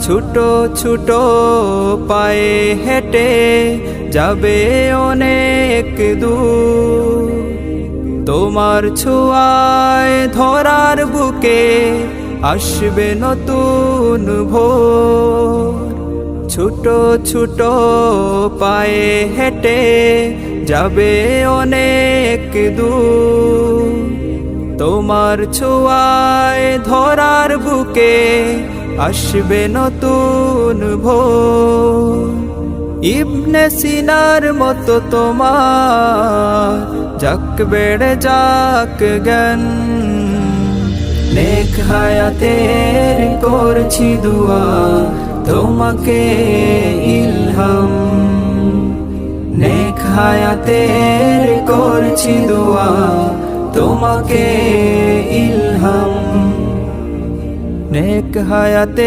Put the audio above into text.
ছোট ছোট পায়ে হেঁটে যাবে অনেক দূর। তোমার ছোঁয়ায় ধরার বুকে আসবে নতুন ভোর। ছোট ছোট পায়ে হেঁটে যাবে অনেক দূর। তোমার ছোঁয়ায় ধরার বুকে আসবে নতুন ভোর। ইবনে সিনার মতো তোমার যাক বেড়ে যাক জ্ঞান। নেক হায়াতের করছি দুয়া, তোমাকে ইলহাম। নেক হায়াতের করছি দুয়া, তোমাকে ইলহাম নেক হায়াতে